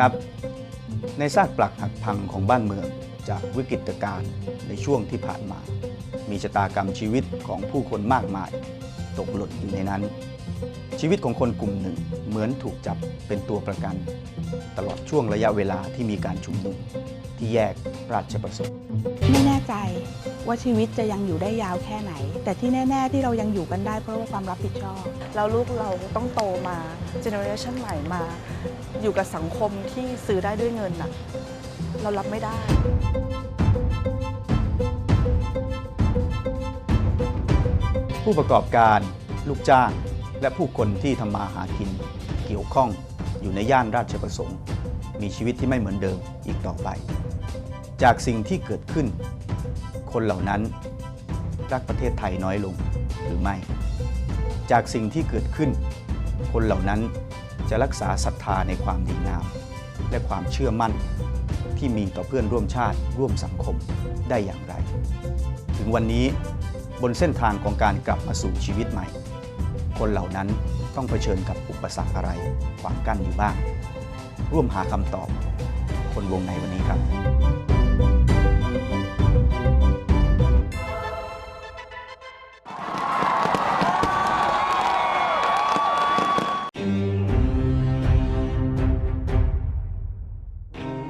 ครับ ในซากปลักหักพังของบ้านเมืองจากวิกฤตการณ์ในช่วงที่ผ่านมา มีชะตากรรมชีวิตของผู้คนมากมาย ตกหล่นอยู่ในนั้น ชีวิตของคนกลุ่มหนึ่ง เหมือนถูกจับเป็นตัวประกัน ตลอดช่วงระยะเวลาที่มีการชุมนุมที่แยกราชประสงค์ไม่แน่ใจว่าชีวิตจะยังอยู่ได้ยาวแค่ไหน แต่ที่แน่ ๆ ที่เรายังอยู่กันได้เพราะว่าความรับผิดชอบแล้วลูกเราต้องโตมาเจเนอเรชันใหม่มา อยู่กับสังคมที่ซื้อได้ด้วยเงินน่ะ เรารับไม่ได้ผู้ประกอบการ ลูกจ้าง และผู้คนที่ทำมาหากินเกี่ยวข้องอยู่ในย่านราชประสงค์ มีชีวิตที่ไม่เหมือนเดิมอีกต่อไป จากสิ่งที่เกิดขึ้น คนเหล่านั้นรักประเทศไทยน้อยลงหรือไม่ จากสิ่งที่เกิดขึ้น คนเหล่านั้นจะรักษาศรัทธาในความดีงาม และความเชื่อมั่นที่มีต่อเพื่อนร่วมชาติร่วมสังคมได้อย่างไร ถึงวันนี้บนเส้นทางของการกลับมาสู่ชีวิตใหม่ คนเหล่านั้นต้องเผชิญกับอุปสรรคอะไรขวางกั้นอยู่บ้าง ร่วมหาคำตอบ คนวงในวันนี้ครับ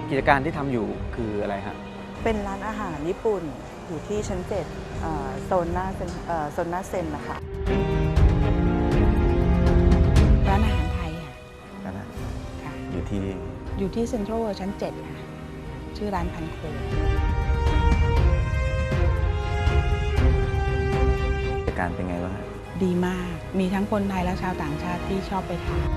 กิจการที่ทำอยู่คืออะไรฮะ เป็นร้านอาหารญี่ปุ่นอยู่ที่ชั้นเจ็ดเอ่อโซนหน้าเซ็นเอ่อโซนหน้าเซ็นนะคะ อยู่ที่เซ็นทรัลเวิลด์ชั้น 7 ค่ะ ชื่อร้านพันโคกิจการเป็นไงบ้างฮะดีมาก มีทั้งคนไทยและชาวต่างชาติที่ชอบไปทาน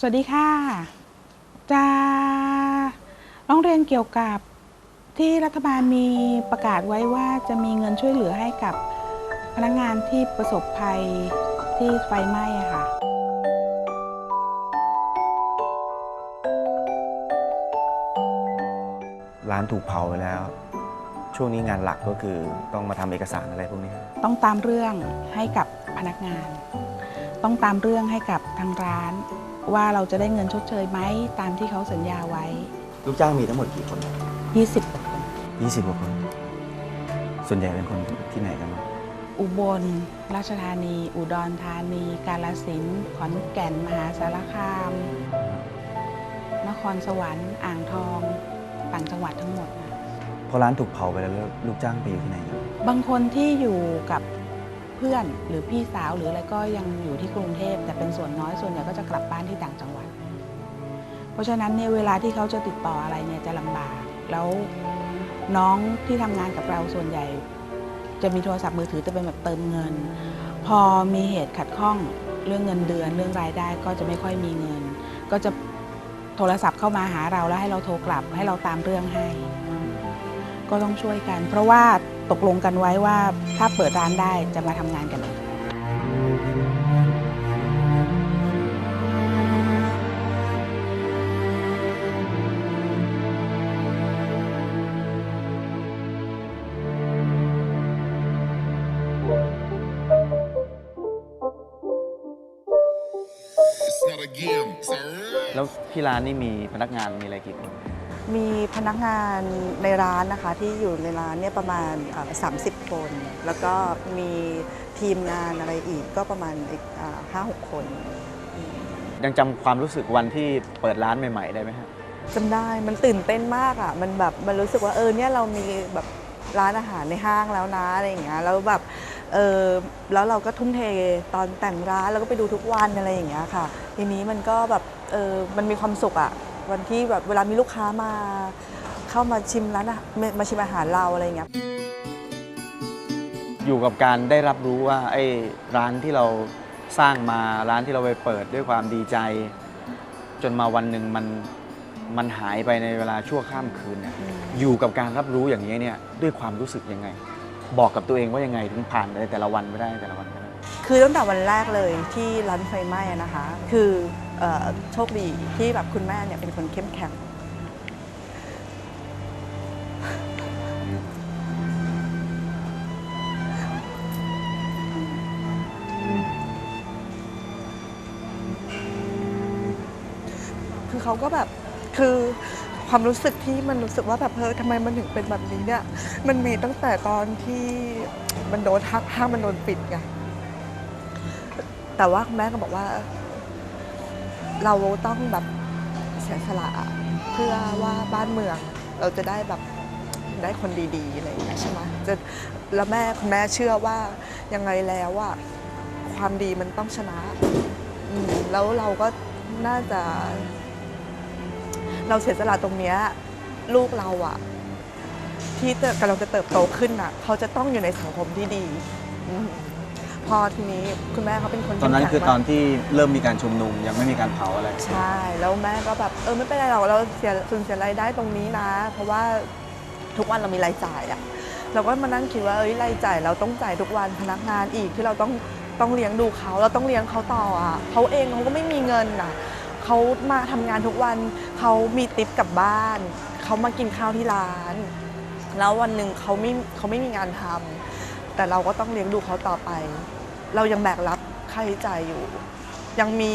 สวัสดีค่ะ จะร้องเรียนเกี่ยวกับที่รัฐบาลมีประกาศไว้ว่าจะมีเงินช่วยเหลือให้กับพนักงานที่ประสบภัยที่ไฟไหม้อะค่ะ ร้านถูกเผาไปแล้ว ช่วงนี้งานหลักก็คือต้องมาทำเอกสารอะไรพวกนี้ ต้องตามเรื่องให้กับพนักงาน ต้องตามเรื่องให้กับทางร้าน ว่าเราจะได้เงินชดเชยไหมตามที่เขาสัญญาไว้ ลูกจ้างมีทั้งหมดกี่คน20กว่าคน20กว่าคน ส่วนใหญ่เป็นคนที่ไหนกันบ้างอุบล ราชธานี อุดรธานี กาลสินธุ์ขอนแก่น มหาสารคาม นครสวรรค์ อ่างทอง ต่างจังหวัดทั้งหมดนะ พอร้านถูกเผาไปแล้วแล้วลูกจ้างไปอยู่ที่ไหนกันบางคนที่อยู่กับ เพื่อนหรือพี่สาวหรืออะไรก็ยังอยู่ที่กรุงเทพแต่เป็นส่วนน้อยส่วนใหญ่ก็จะกลับบ้านที่ต่างจังหวัด เพราะฉะนั้นเนี่ยเวลาที่เขาจะติดต่ออะไรเนี่ยจะลำบาก แล้วน้องที่ทำงานกับเราส่วนใหญ่ จะมีโทรศัพท์มือถือจะเป็นแบบเติมเงิน พอมีเหตุขัดข้องเรื่องเงินเดือนเรื่องรายได้ก็จะไม่ค่อยมีเงิน ก็จะโทรศัพท์เข้ามาหาเราแล้วให้เราโทรกลับให้เราตามเรื่องให้ ก็ต้องช่วยกัน เพราะว่าตกลงกันไว้ว่าถ้าเปิดร้านได้จะมาทำงานกันแล้วที่ร้านนี่มีพนักงานมีอะไรกี่คน มีพนักงานในร้านนะคะที่อยู่ในร้านเนี่ยประมาณเอ่อ30 คน แล้วก็มีทีมงานอะไรอีกก็ประมาณอีกห้าหกคน ยังจำความรู้สึกวันที่เปิดร้านใหม่ ๆ ได้ไหมฮะจำได้มันตื่นเต้นมากอะมันแบบมันรู้สึกว่าเออเนี่ยเรามีแบบร้านอาหารในห้างแล้วนะอะไรอย่างเงี้ยแล้วแบบเออแล้วเราก็ทุ่มเทตอนแต่งร้านแล้วก็ไปดูทุกวันอะไรอย่างเงี้ยค่ะ ทีนี้มันก็แบบเออมันมีความสุขอะ วันที่แบบเวลามีลูกค้ามาเข้ามาชิมร้านอาหารมาชิมอาหารเราอะไรอย่างเงี้ยอยู่กับการได้รับรู้ว่าไอ้ร้านที่เราสร้างมาร้านที่เราไปเปิดด้วยความดีใจ จนมาวันหนึ่งมันมันหายไปในเวลาชั่วข้ามคืนเนี่ยอยู่กับการรับรู้อย่างนี้เนี่ยด้วยความรู้สึกยังไง บอกกับตัวเองว่ายังไงถึงผ่านไปแต่ละวันไม่ได้แต่ละวันไม่ได้คือตั้งแต่วันแรกเลยที่ร้านไฟไหม้อะนะคะ คือเอ่อ โชคดีที่แบบคุณแม่เนี่ยเป็นคนเข้มแข็งคือเขาก็แบบคือความรู้สึกที่มันรู้สึกว่าแบบเฮ้ยทำไมมันถึงเป็นแบบนี้เนี่ย มันมีตั้งแต่ตอนที่มันโดนห้างห้างมันโดนปิดไงแต่ว่าคุณแม่ก็บอกว่า เราต้องแบบเสียสละเพื่อว่าบ้านเมืองเราจะได้แบบได้คนดีๆอะไรอย่างเงี้ยใช่ไหมจะแล้วแม่คุณแม่เชื่อว่ายังไงแล้วว่าความดีมันต้องชนะแล้วเราก็น่าจะ เราเสียสละตรงเนี้ยลูกเราอะที่กำลังจะเติบโตขึ้นอะเขาจะต้องอยู่ในสังคมที่ดีอื พอทีนี้คุณแม่เขาเป็นคนตอนนั้นเข้มแข็งคือตอนมากที่เริ่มมีการชุมนุมยังไม่มีการเผาอะไร ใช่ แล้วแม่ก็แบบเออไม่เป็นไรหรอกเราเสียสูญเสียรายได้ตรงนี้นะ เพราะว่าทุกวันเรามีรายจ่ายอะเราก็มานั่งคิดว่าเอ้ยรายจ่ายเราต้องจ่ายทุกวันพนักงานอีกที่เราต้องต้องเลี้ยงดูเขาเราต้องเลี้ยงเขาต่ออะเขาเองเขาก็ไม่มีเงินน่ะเขามาทำงานทุกวันเขามีติปกลับบ้านเขามากินข้าวที่ร้าน แล้ววันหนึ่งเขาไม่เขาไม่มีงานทำแต่เราก็ต้องเลี้ยงดูเขาต่อไป เรายังแบกรับค่าใช้จ่ายอยู่ ยังมี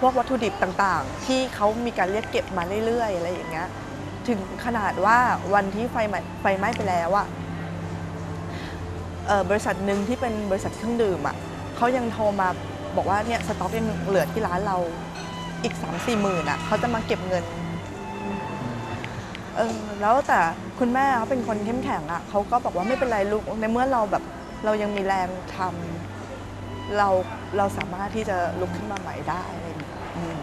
พวกวัตถุดิบต่างๆ ที่เขามีการเรียกเก็บมาเรื่อยๆอะไรอย่างเงี้ยถึงขนาดว่าวันที่ไฟไหม้ไฟไหม้ไปแล้วอะเอ่อบริษัทหนึ่งที่เป็นบริษัทเครื่องดื่มอะเขายังโทรมาบอกว่าเนี่ยสต็อกยังเหลือที่ร้านเราอีก3 4หมื่นอะเขาจะมาเก็บเงินเออแล้วแต่คุณแม่เขาเป็นคนเข้มแข็งอะเขาก็บอกว่าไม่เป็นไรลูกในเมื่อเราแบบ เรายังมีแรงทำเราเราสามารถที่จะลุกขึ้นมาใหม่ได้อะไรอย่างเงี้ยอืม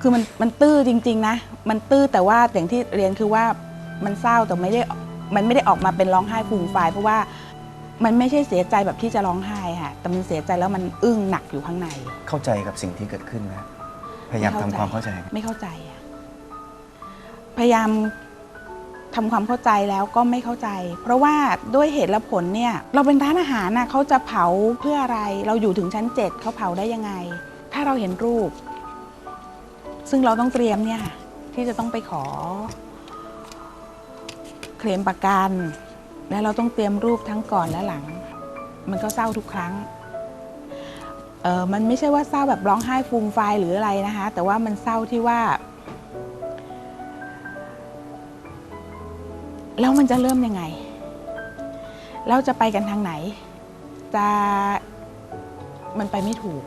คือมันมันตื้อจริง ๆ นะ มันตื้อแต่ว่าอย่างที่เรียนคือว่ามันเศร้าแต่ไม่ได้มันไม่ได้ออกมาเป็นร้องไห้ฟูมฟายเพราะว่ามันไม่ใช่เสียใจแบบที่จะร้องไห้ค่ะแต่มันเสียใจแล้วมันอึ้งหนักอยู่ข้างใน เข้าใจกับสิ่งที่เกิดขึ้นไหมพยายามทำความเข้าใจ ไม่เข้าใจอะพยายาม ทำความเข้าใจแล้วก็ไม่เข้าใจ เพราะว่าด้วยเหตุและผลเนี่ยเราเป็นร้านอาหารนะเขาจะเผาเพื่ออะไร เราอยู่ถึงชั้นเจ็ดเขาเผาได้ยังไง ถ้าเราเห็นรูป ซึ่งเราต้องเตรียมเนี่ยที่จะต้องไปขอ เคลมประกัน และเราต้องเตรียมรูปทั้งก่อนและหลัง มันก็เศร้าทุกครั้งเออมันไม่ใช่ว่าเศร้าแบบร้องไห้ฟูมฟหรืออะไรนะคะ แต่ว่ามันเศร้าที่ว่า แล้วมันจะเริ่มยังไงแล้วจะไปกันทางไหน จะมันไปไม่ถูก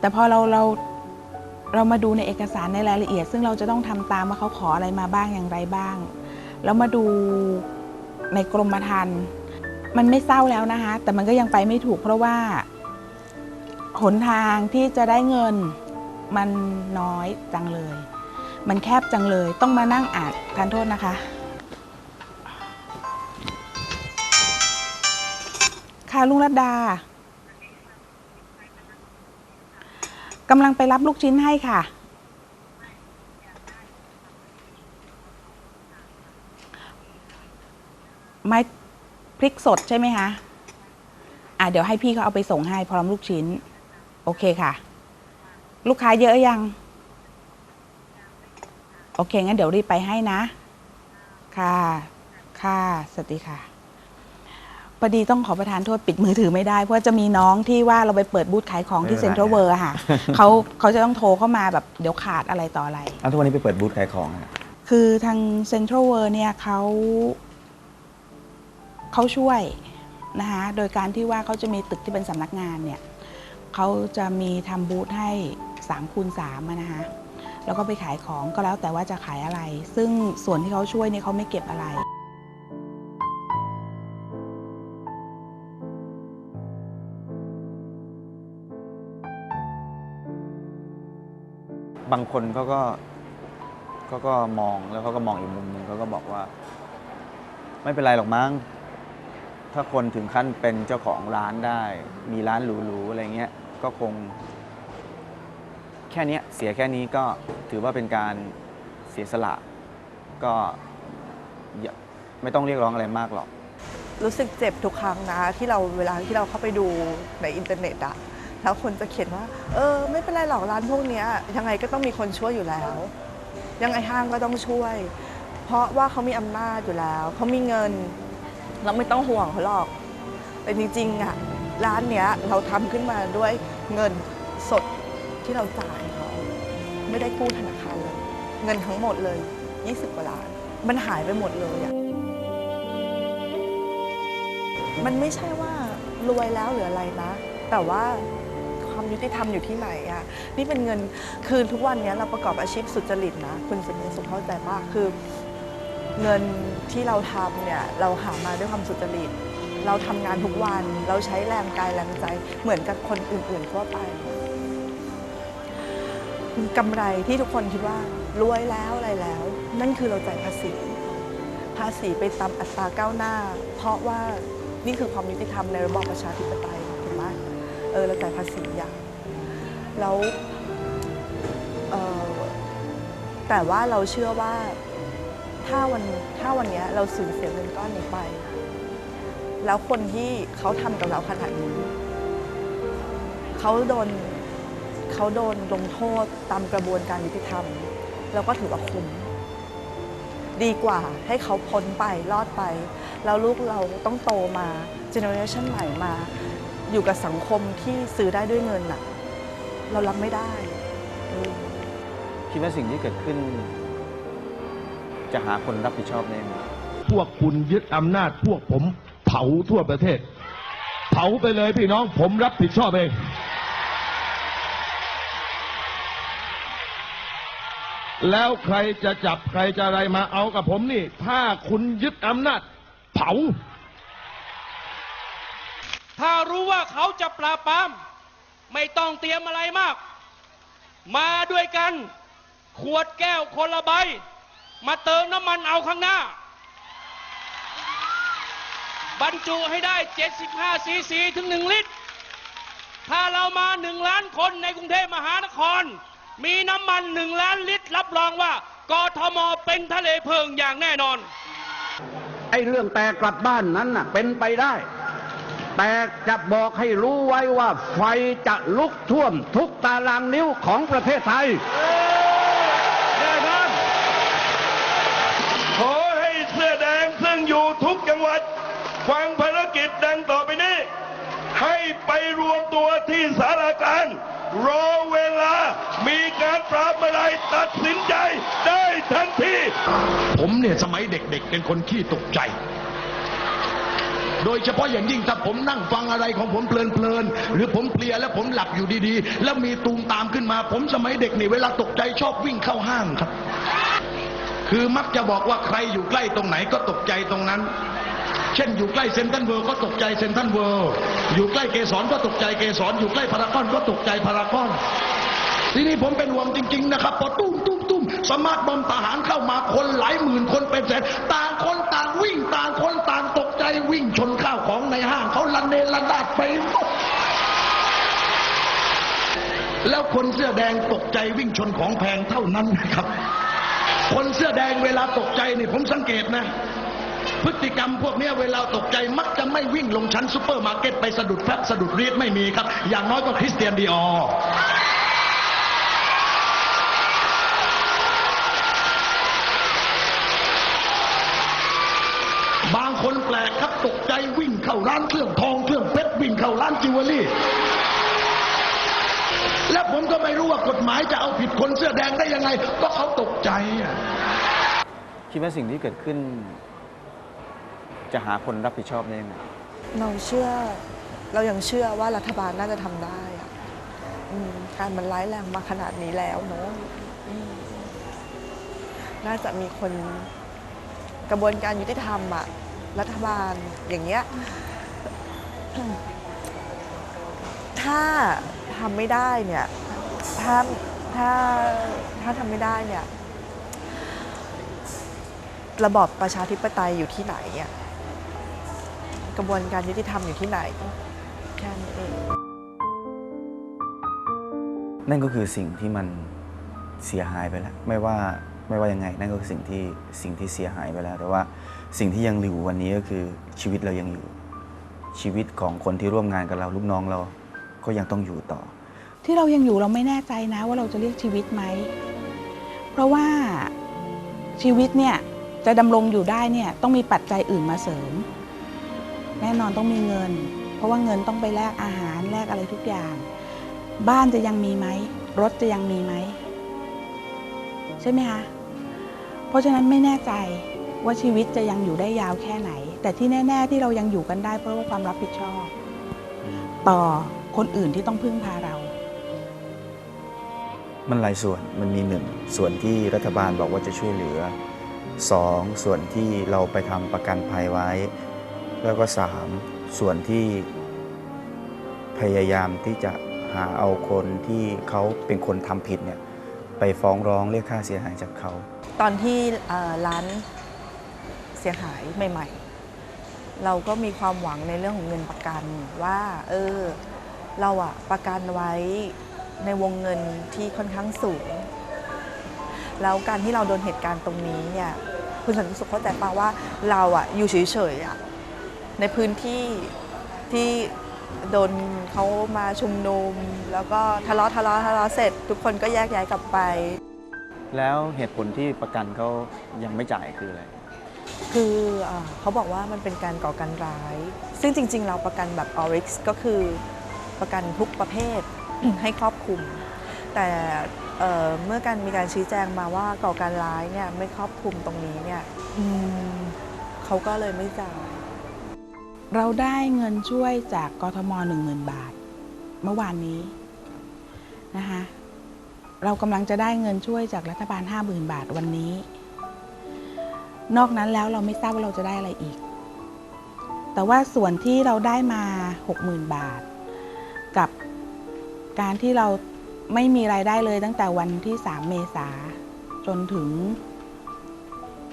แต่พอเราเราเรามาดูในเอกสารในรายละเอียด ซึ่งเราจะต้องทำตามว่าเขาขออะไรมาบ้างอย่างไรบ้าง แล้วมาดูในกรมธรรม์มันไม่เศร้าแล้วนะคะแต่มันก็ยังไปไม่ถูกเพราะว่า หนทางที่จะได้เงินมันน้อยจังเลย มันแคบจังเลย ต้องมานั่งอ่านทานโทษนะคะ ค่ะลุงรัตดากำลังไปรับลูกชิ้นให้ค่ะ ไม้พริกสดใช่ไหมคะ อะเดี๋ยวให้พี่เขาเอาไปส่งให้พร้อมลูกชิ้น โอเคค่ะ ลูกค้าเยอะยัง โอเคงั้นเดี๋ยวรีบไปให้นะ ค่ะ ค่ะ สวัสดีค่ะ พอดีต้องขอประทานโทษปิดมือถือไม่ได้ เพราะว่าจะมีน้องที่ว่าเราไปเปิดบูธขายของที่ไม่เซ็เป็นนไรทรัลเวิร์ค่ะเขาเขาจะต้องโทรเข้ามาแบบเดี๋ยวขาดอะไรต่ออะไรอ้าวทุกวันนี้ไปเปิดบูธขายของอะ คือทางเซ็นทรัลเวิร์เนี่ยเขาเขาช่วยนะคะโดยการที่ว่าเขาจะมีตึกที่เป็นสำนักงานเนี่ยเขาจะมีทำบูธให้3คูณ3อะนะคะแล้วก็ไปขายของก็แล้วแต่ว่าจะขายอะไร ซึ่งส่วนที่เขาช่วยเนี่ยเขาไม่เก็บอะไร บางคนเขาก็เขาก็มองแล้วเขาก็มองอีกมุมหนึ่งเขาก็บอกว่า ไม่เป็นไรหรอกมั้งถ้าคนถึงขั้นเป็นเจ้าของร้านได้ มีร้านหรูๆอะไรเงี้ยก็คง แค่นี้เสียแค่นี้ก็ถือว่าเป็นการเสียสละ ก็ไม่ต้องเรียกร้องอะไรมากหรอก รู้สึกเจ็บทุกครั้งนะ ที่เราเวลาที่เราเข้าไปดูในอินเทอร์เน็ตอะ แล้วคนจะเขียนว่า เออ ไม่เป็นไรหรอกร้านพวกนี้ยังไงก็ต้องมีคนช่วยอยู่แล้ว ยังไงห้างก็ต้องช่วย เพราะว่าเขามีอำนาจอยู่แล้วเขามีเงิน เราไม่ต้องห่วงเขาหรอก แต่จริงๆอะร้านเนี้ยเราทำขึ้นมาด้วยเงินสดที่เราจ่ายเขาไม่ได้กู้ธนาคารเลย เงินทั้งหมดเลย 20กว่าล้าน มันหายไปหมดเลยอะมันไม่ใช่ว่ารวยแล้วหรืออะไรนะ แต่ว่า ความยุติธรรมอยู่ที่ไหนอะนี่เป็นเงินคือทุกวันนี้เราประกอบอาชีพสุจริตนะคุณสุนิสุขเข้าใจมากคือ เงินที่เราทำเนี่ยเราหามาด้วยความสุจริต เราทำงานทุกวันเราใช้แรงกายแรงใจเหมือนกับคนอื่นๆทั่วไป กำไรที่ทุกคนคิดว่ารวยแล้วอะไรแล้ว นั่นคือเราจ่ายภาษี ภาษีไปตามอัตราก้าวหน้า เพราะว่านี่คือความยุติธรรมในระบอบประชาธิปไตย เออเราจ่ายภาษีอย่างแล้วเออแต่ว่าเราเชื่อว่าถ้าวันถ้าวันนี้เราสูญเสียเงินก้อนนี้ไป แล้วคนที่เขาทำกับเราขนาดนี้เขาโดนเขาโดนลงโทษตามกระบวนการยุติธรรมเราก็ถือว่าคุ้มดีกว่าให้เขาพ้นไปรอดไป แล้วลูกเราต้องโตมาเจเนอเรชันใหม่มา อยู่กับสังคมที่ซื้อได้ด้วยเงินน่ะ เรารับไม่ได้อืมคิดว่าสิ่งที่เกิดขึ้น จะหาคนรับผิดชอบได้ไหมพวกคุณยึดอำนาจพวกผมเผาทั่วประเทศ เผาไปเลยพี่น้องผมรับผิดชอบเองแล้วใครจะจับใครจะอะไรมาเอากับผมนี่ ถ้าคุณยึดอำนาจ เผา ถ้ารู้ว่าเขาจะปราบปราม ไม่ต้องเตรียมอะไรมาก มาด้วยกัน ขวดแก้วคนละใบ มาเติมน้ำมันเอาข้างหน้า บรรจุให้ได้ 75 ซีซีถึง 1 ลิตร ถ้าเรามา 1 ล้านคนในกรุงเทพมหานคร มีน้ำมัน 1 ล้านลิตร รับรองว่ากทมเป็นทะเลเพลิงอย่างแน่นอน ไอ้เรื่องแต่กลับบ้านนั้นน่ะ เป็นไปได้ แต่จะบอกให้รู้ไว้ว่าไฟจะลุกท่วมทุกตารางนิ้วของประเทศไทยแน่นอนขอให้เสื้อแดงซึ่งอยู่ทุกจังหวัด ฟังภารกิจดังต่อไปนี้ ให้ไปรวมตัวที่สารากลารรอเวลา มีการปราบอะไรตัดสินใจได้ทันที ผมเนี่ยสมัยเด็กๆเป็นคนขี้ตกใจ โดยเฉพาะอย่างยิ่งถ้าผมนั่งฟังอะไรของผมเพลินๆหรือผมเพลียแล้วผมหลับอยู่ดีๆ แล้วมีตูมตามขึ้นมา ผมสมัยเด็กนี่เวลาตกใจชอบวิ่งเข้าห้างครับ คือมักจะบอกว่าใครอยู่ใกล้ตรงไหนก็ตกใจตรงนั้น เช่นอยู่ใกล้เซนทรัลเวิลด์ก็ตกใจเซนทรัลเวิลด์อยู่ใกล้เกสรก็ตกใจเกสรอยู่ใกล้พารากอนก็ตกใจพารากอนทีนี้ผมเป็นห่วงจริง ๆ นะครับพอตุ้มตุ้มตุ้มสมาร์ทบอมทหารเข้ามาคนหลายหมื่นคนเป็นแสนต่างคนต่างวิ่งต่างคนต่างตก ใจวิ่งชนข้าวของในห้างเขาลันเนลันดาดไปหมดแล้วคนเสื้อแดงตกใจวิ่งชนของแพงเท่านั้นนะครับ คนเสื้อแดงเวลาตกใจนี่ผมสังเกตนะ พฤติกรรมพวกนี้เวลาตกใจมักจะไม่วิ่งลงชั้นซูเปอร์มาร์เก็ตไปสะดุดแฟบสะดุดเรียดไม่มีครับ อย่างน้อยก็คริสเตียนดีออร์บางคนแปลก ครับตกใจวิ่งเข้าเข้าร้านเครื่องทองเครื่องเพชรวิ่งเข้าร้านจิวเวลรี่ และผมก็ไม่รู้ว่ากฎหมายจะเอาผิดคนเสื้อแดงได้ยังไง ก็เขาตกใจอะคิดว่าสิ่งที่เกิดขึ้น จะหาคนรับผิดชอบได้ไหมเราเชื่อเรายังเชื่อว่ารัฐบาลน่าจะทำได้อะอืมการมันร้ายแรงมาขนาดนี้แล้วเนาะอืมน่าจะมีคนกระบวนการยุติธรรมอะ รัฐบาลอย่างเงี้ยถ้าทำไม่ได้เนี่ยถ้าถ้าถ้าทำไม่ได้เนี่ยระบอบประชาธิปไตยอยู่ที่ไหนอะกระบวนการยุติธรรมอยู่ที่ไหนแค่นี้เองนั่นก็คือสิ่งที่มันเสียหายไปแล้ว ไม่ว่าไม่ว่ายังไง นั่นก็คือสิ่งที่สิ่งที่เสียหายไปแล้ว แต่ว่า สิ่งที่ยังอยู่วันนี้ก็คือชีวิตเรายังอยู่ ชีวิตของคนที่ร่วมงานกับเราลูกน้องเราก็ยังต้องอยู่ต่อ ที่เรายังอยู่เราไม่แน่ใจนะว่าเราจะเรียกชีวิตไหม เพราะว่าชีวิตเนี่ยจะดำรงอยู่ได้เนี่ยต้องมีปัจจัยอื่นมาเสริม แน่นอนต้องมีเงิน เพราะว่าเงินต้องไปแลกอาหารแลกอะไรทุกอย่าง บ้านจะยังมีไหมรถจะยังมีไหมใช่ไหมคะเพราะฉะนั้นไม่แน่ใจ ว่าชีวิตจะยังอยู่ได้ยาวแค่ไหน แต่ที่แน่ ๆ ที่เรายังอยู่กันได้เพราะว่าความรับผิดชอบ ต่อคนอื่นที่ต้องพึ่งพาเรา มันหลายส่วนมันมีหนึ่งส่วนที่รัฐบาลบอกว่าจะช่วยเหลือสองส่วนที่เราไปทำประกันภัยไว้ แล้วก็สามส่วนที่พยายามที่จะหาเอาคนที่เขาเป็นคนทำผิดเนี่ยไปฟ้องร้องเรียกค่าเสียหายจากเขา ตอนที่เอ่อร้าน เสียหายใหม่ ๆ เราก็มีความหวังในเรื่องของเงินประกันว่า เออ เราอะประกันไว้ในวงเงินที่ค่อนข้างสูง แล้วการที่เราโดนเหตุการณ์ตรงนี้เนี่ยคุณสันติสุขเข้าใจป่าว่าเราอะอยู่เฉยๆอะในพื้นที่ที่โดนเขามาชุมนุม แล้วก็ทะเลาะทะเลาะทะเลาะเสร็จ ทุกคนก็แยกย้ายกลับไป แล้วเหตุผลที่ประกันเขายังไม่จ่ายคืออะไร คือเออเขาบอกว่ามันเป็นการก่อการร้าย ซึ่งจริง ๆ เราประกันแบบ Orix ก็คือประกันทุกประเภทให้ครอบคลุม แต่เอ่อเมื่อการมีการชี้แจงมาว่าก่อการร้ายเนี่ยไม่ครอบคลุมตรงนี้เนี่ยอืมเขาก็เลยไม่จ่าย เราได้เงินช่วยจากกทม1 0,000 บาท เมื่อวานนี้นะคะเรากำลังจะได้เงินช่วยจากรัฐบาล 50,000 บาทวันนี้ นอกนั้นแล้วเราไม่ทราบว่าเราจะได้อะไรอีก แต่ว่าส่วนที่เราได้มา 60,000 บาท กับการที่เราไม่มีรายได้เลยตั้งแต่วันที่ 3 เมษาจนถึง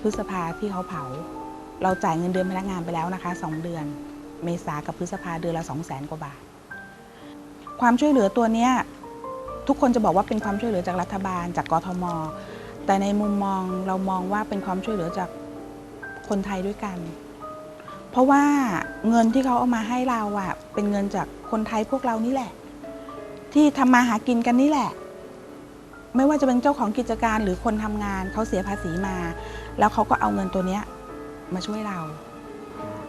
พฤษภาที่เขาเผา เราจ่ายเงินเดือนพนักงานไปแล้วนะคะ 2 เดือน เมษากับพฤษภาเดือนละ 2 0 0แสนกว่าบาท ความช่วยเหลือตัวเนี้ยทุกคนจะบอกว่าเป็นความช่วยเหลือจากรัฐบาลจากกทม แต่ในมุมมองเรามองว่าเป็นความช่วยเหลือจาก คนไทยด้วยกัน เพราะว่าเงินที่เขาเอามาให้เราอะเป็นเงินจากคนไทยพวกเรานี่แหละ ที่ทำมาหากินกันนี่แหละ ไม่ว่าจะเป็นเจ้าของกิจการหรือคนทำงานเขาเสียภาษีมา แล้วเขาก็เอาเงินตัวเนี้ยมาช่วยเรา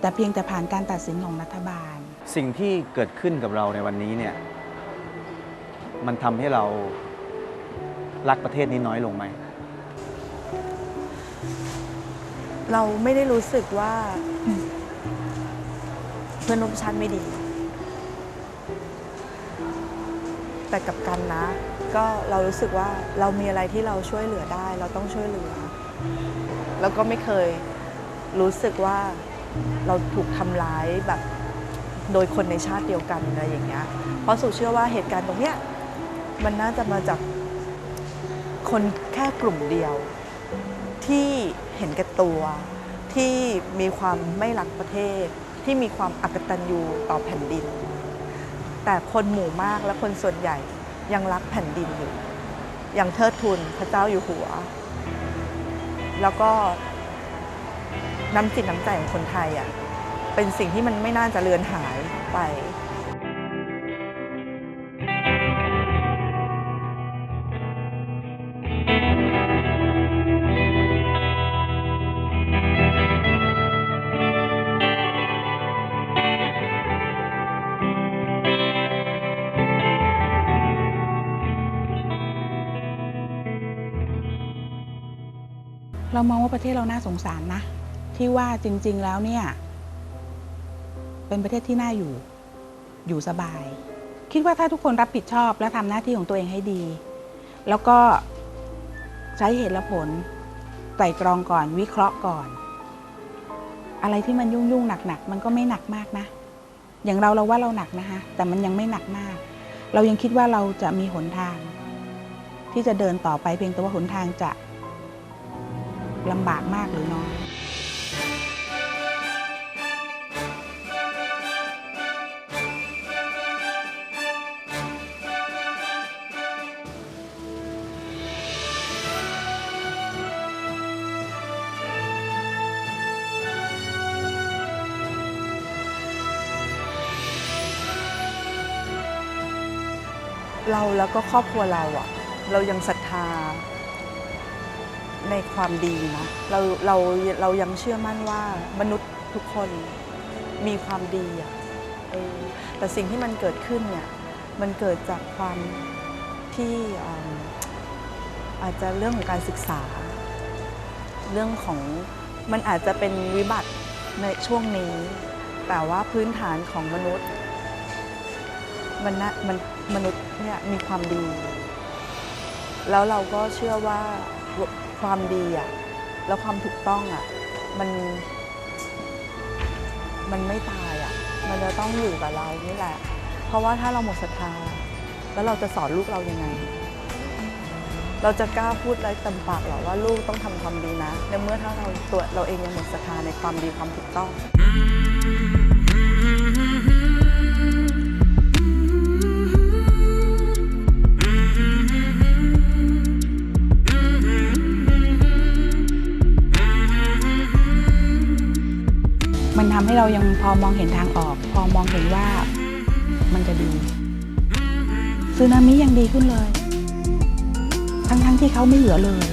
แต่เพียงแต่ผ่านการตัดสินของรัฐบาล สิ่งที่เกิดขึ้นกับเราในวันนี้เนี่ย มันทำให้เรารักประเทศนี้น้อยลงไหม เราไม่ได้รู้สึกว่า เพื่อนร่วมชาติไม่ดี แต่กับกันนะ ก็เรารู้สึกว่าเรามีอะไรที่เราช่วยเหลือได้ เราต้องช่วยเหลือ แล้วก็ไม่เคยรู้สึกว่าเราถูกทำร้ายแบบโดยคนในชาติเดียวกันอะไรอย่างเงี้ย เพราะสุเชื่อว่าเหตุการณ์ตรงเนี้ยมันน่าจะมาจากคนแค่กลุ่มเดียวที่ เห็นแก่ตัวที่มีความไม่รักประเทศ ที่มีความอักตันยูต่อแผ่นดิน แต่คนหมู่มากและคนส่วนใหญ่ยังรักแผ่นดินอยู่ อยังเทิดทูนพระเจ้าอยู่หัว แล้วก็น้ำจิตน้ำใจของคนไทยอะเป็นสิ่งที่มันไม่น่าจะเลือนหายไป เรามองว่าประเทศเราน่าสงสารนะ ที่ว่าจริง ๆ แล้วเนี่ย เป็นประเทศที่น่าอยู่ อยู่สบาย คิดว่าถ้าทุกคนรับผิดชอบและทำหน้าที่ของตัวเองให้ดี แล้วก็ใช้เหตุและผลไตร่ตรองก่อนวิเคราะห์ก่อน อะไรที่มันยุ่งยุ่งๆหนักๆมันก็ไม่หนักมากนะ อย่างเราเราว่าเราหนักนะคะแต่มันยังไม่หนักมาก เรายังคิดว่าเราจะมีหนทาง ที่จะเดินต่อไปเพียงแต่ว่าหนทางจะ ลำบากมากหรือน้อยเราแล้วก็ครอบครัวเราอะเรายังศรัทธา ในความดีนะเราเราเรายังเชื่อมั่นว่ามนุษย์ทุกคนมีความดีอะเออแต่สิ่งที่มันเกิดขึ้นเนี่ยมันเกิดจากความที่อาจจะเรื่องของการศึกษา เรื่องของมันอาจจะเป็นวิบัติในช่วงนี้ แต่ว่าพื้นฐานของมนุษย์มันนะมันมนุษย์เนี่ยมีความดี แล้วเราก็เชื่อว่า ความดีอะแล้วความถูกต้องอะมันมันไม่ตายอะ มันจะต้องอยู่กับเรานี่แหละ เพราะว่าถ้าเราหมดศรัทธา แล้วเราจะสอนลูกเรายังไง เราจะกล้าพูดอะไรต็มปากหรอว่าลูกต้องทำความดีนะ ในเมื่อถ้าเราตัวเราเองยังหมดศรัทธาในความดีความถูกต้อง ทำให้เรายังพอมองเห็นทางออก พอมองเห็นว่ามันจะดีซึนามิยังดีขึ้นเลย ทั้งๆที่เขาไม่เหลือเลย